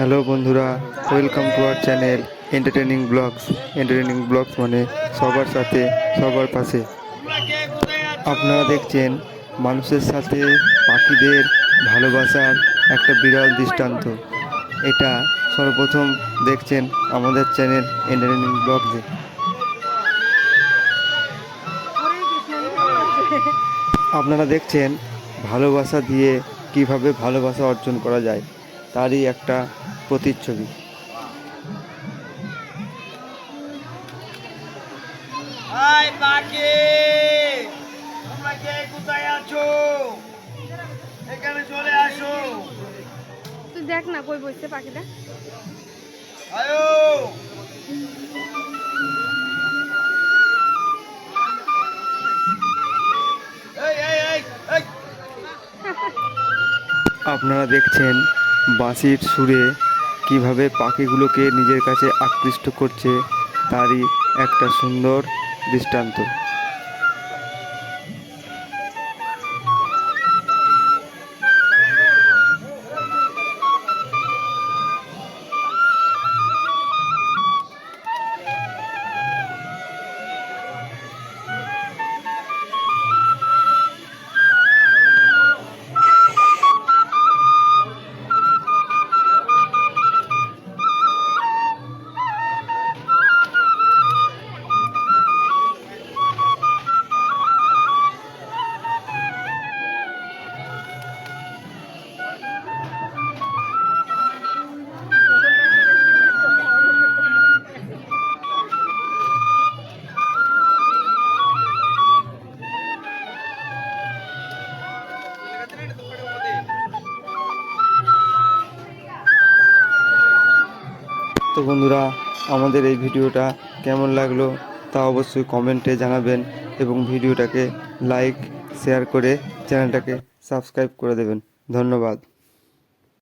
Hello বন্ধুরা, welcome to our channel entertaining blogs. Entertaining blogs মানে সবার সাথে, সবার পাশে। আপনারা দেখছেন মানুষের সাথে পাখিদের ভালোবাসার একটা বিরল দৃষ্টান্ত। এটা সর্বপ্রথম দেখছেন আমাদের চ্যানেল এন্টারটেনিং ব্লগসে। আপনারা দেখছেন ভালোবাসা দিয়ে কীভাবে ভালোবাসা অর্জন করা যায়। তারই একটা প্রতিচ্ছবি। এখানে চলে আসো। তুই দেখ না কই বসছে পাখিটা। আয়ো! এই এই এই এই! আপনারা দেখছেন বাঁশির সুরে কীভাবে পাখিগুলোকে নিজের কাছে আকৃষ্ট করছে তারই একটা সুন্দর দৃষ্টান্ত। তো বন্ধুরা, আমাদের এই ভিডিওটা কেমন লাগল তা অবশ্যই কমেন্টে জানাবেন এবং ভিডিওটাকে লাইক, শেয়ার করে চ্যানেলটাকে সাবস্ক্রাইব করে দেবেন। ধন্যবাদ।